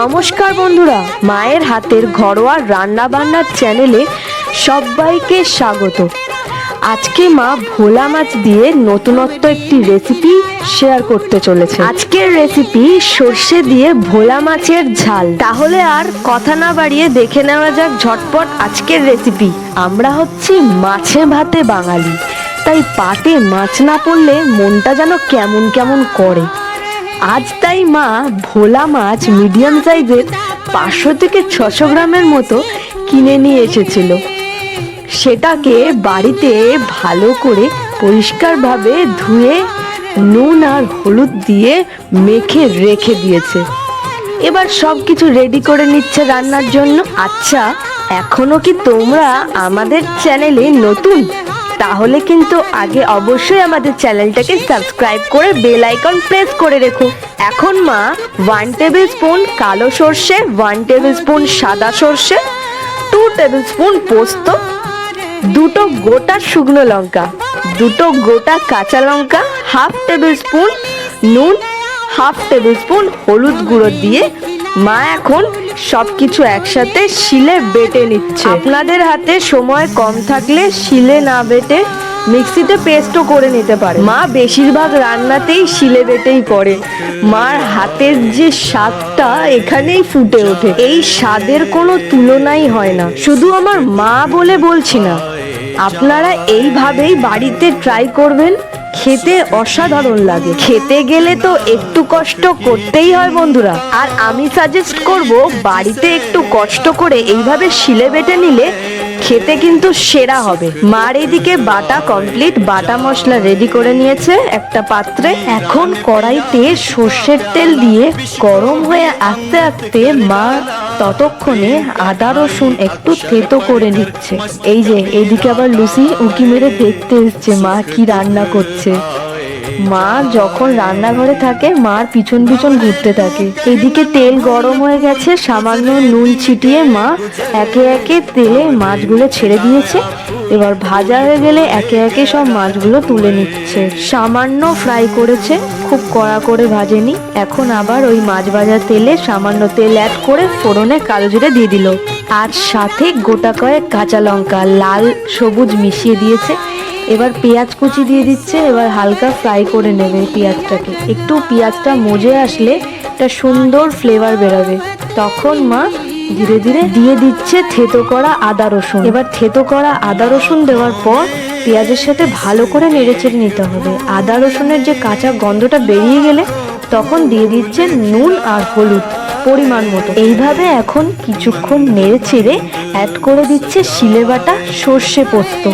নমস্কার বন্ধুরা, মায়ের হাতের ঘরোয়া রান্না বান্নার চ্যানেলে সবাইকে স্বাগত। আজকে মা ভোলা মাছ দিয়ে নতুনত্ব একটি রেসিপি শেয়ার করতে চলেছে আজকের রেসিপি সর্ষে দিয়ে ভোলা মাছের ঝাল। তাহলে আর কথা না বাড়িয়ে দেখে নেওয়া যাক ঝটপট আজকের রেসিপি আমরা হচ্ছি মাছে ভাতে বাঙালি। তাই পাতে মাছ না পড়লে মনটা যেন কেমন কেমন করে। আজ তাই মা ভোলা মাছ মিডিয়াম সাইজের পাঁচশো থেকে ছশো গ্রামের মতো কিনে নিয়ে এসেছিল। সেটাকে বাড়িতে ভালো করে পরিষ্কারভাবে ধুয়ে, নুন আর হলুদ দিয়ে মেখে রেখে দিয়েছে। এবার সব কিছু রেডি করে নিচ্ছে রান্নার জন্য। আচ্ছা এখনও কি তোমরা আমাদের চ্যানেলে নতুন? তাহলে কিন্তু আগে অবশ্যই আমাদের চ্যানেলটাকে সাবস্ক্রাইব করে বেল আইকন প্রেস করে রেখো। এখন মা ওয়ান টেবিল স্পুন কালো সর্ষে ওয়ান টেবিল স্পুন সাদা সর্ষে টু টেবিল স্পুন পোস্ত, দুটো গোটা শুকনো লঙ্কা, দুটো গোটা কাঁচা লঙ্কা হাফ টেবিল স্পুন নুন হাফ টেবিল স্পুন হলুদ গুঁড়ো দিয়ে মা এখন সবকিছু একসাথে শিলে বেটে নিচ্ছে। আপনাদের হাতে সময় কম থাকলে শিলে না বেটে মিক্সিতে পেস্টও করে নিতে পারে। মা বেশিরভাগ রান্নাতেই শিলে বেটেই পড়ে মার হাতের যে স্বাদটা এখানেই ফুটে ওঠে। এই স্বাদের কোনো তুলনাই হয় না। শুধু আমার মা বলে বলছি না, আপনারা এইভাবেই বাড়িতে ট্রাই করবেন। খেতে অসাধারণ লাগে। খেতে গেলে তো একটু কষ্ট করতেই হয় বন্ধুরা। আর আমি সাজেস্ট করব, বাড়িতে একটু কষ্ট করে এইভাবে শিলে বেটে নিলে খেতে কিন্তু সেরা হবে। মার এদিকে বাটা কমপ্লিট বাটা মশলা রেডি করে নিয়েছে একটা পাত্রে। এখন কড়াইতে সর্ষের তেল দিয়ে গরম হয়ে আস্তে আস্তে মা ততক্ষণে আদা রসুন একটু থেতো করে নিচ্ছে। এই যে এইদিকে আবার লুসি উকি মেরে দেখতে এসছে মা কি রান্না করছে। মা যখন রান্নাঘরে থাকে, মার পিছন পিছন ঘুরতে থাকে। এদিকে তেল গরম হয়ে গেছে, সামান্য নুন ছিটিয়ে মা একে একে তেলে মাছগুলো ছেড়ে দিয়েছে। এবার ভাজা হয়ে গেলে একে একে সব মাছগুলো তুলে নিচ্ছে। সামান্য ফ্রাই করেছে, খুব কড়া করে ভাজেনি। এখন আবার ওই মাছ ভাজা তেলে সামান্য তেল অ্যাড করে ফোড়নে কালো জিরে দিয়ে দিল। আর সাথে গোটা কয়েক কাঁচা লঙ্কা, লাল সবুজ মিশিয়ে দিয়েছে। এবার পেঁয়াজ কুচি দিয়ে দিচ্ছে, এবার হালকা ফ্রাই করে নেবে পেঁয়াজটাকে। একটু পেঁয়াজটা মজে আসলে একটা সুন্দর ফ্লেভার বেরোবে। তখন মা ধীরে ধীরে দিয়ে দিচ্ছে থেতো করা আদা রসুন। এবার থেতো করা আদা রসুন দেওয়ার পর পেঁয়াজের সাথে ভালো করে নেড়েচেড়ে নিতে হবে। আদা রসুনের যে কাঁচা গন্ধটা বেরিয়ে গেলে তখন দিয়ে দিচ্ছে নুন আর হলুদ পরিমাণ মতো। এইভাবে এখন কিছুক্ষণ নেড়ে চেড়ে অ্যাড করে দিচ্ছে শিলে বাটা সর্ষে পোস্ত।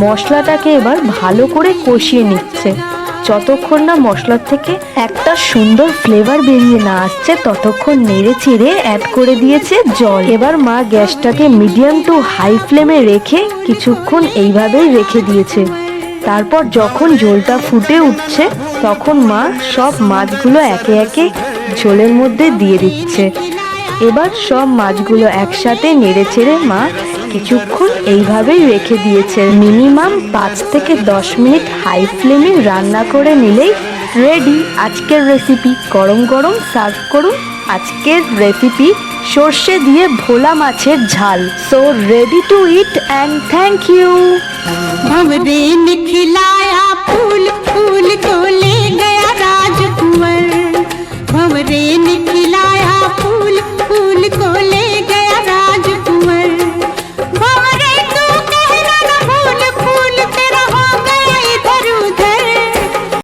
মশলাটাকে এবার ভালো করে কষিয়ে নিচ্ছে। যতক্ষণ না মশলার থেকে একটা সুন্দর ফ্লেভার বেরিয়ে না আসছে, ততক্ষণ নেড়ে চেড়ে অ্যাড করে দিয়েছে জল। এবার মা গ্যাসটাকে মিডিয়াম টু হাই ফ্লেমে রেখে কিছুক্ষণ এইভাবেই রেখে দিয়েছে। তারপর যখন ঝোলটা ফুটে উঠছে, তখন মা সব মাছগুলো একে একে ঝোলের মধ্যে দিয়ে দিচ্ছে। এবার সব মাছগুলো একসাথে নেড়ে চেড়ে মা কিছুক্ষণ এইভাবেই রেখে দিয়েছে মিনিমাম পাঁচ থেকে দশ মিনিট হাই ফ্লেমে রান্না করে নিলেই রেডি। আজকের রেসিপি গরম গরম সার্ভ করুন। আজকের রেসিপি সর্ষে দিয়ে ভোলা মাছের ঝাল। So ready to eat and thank you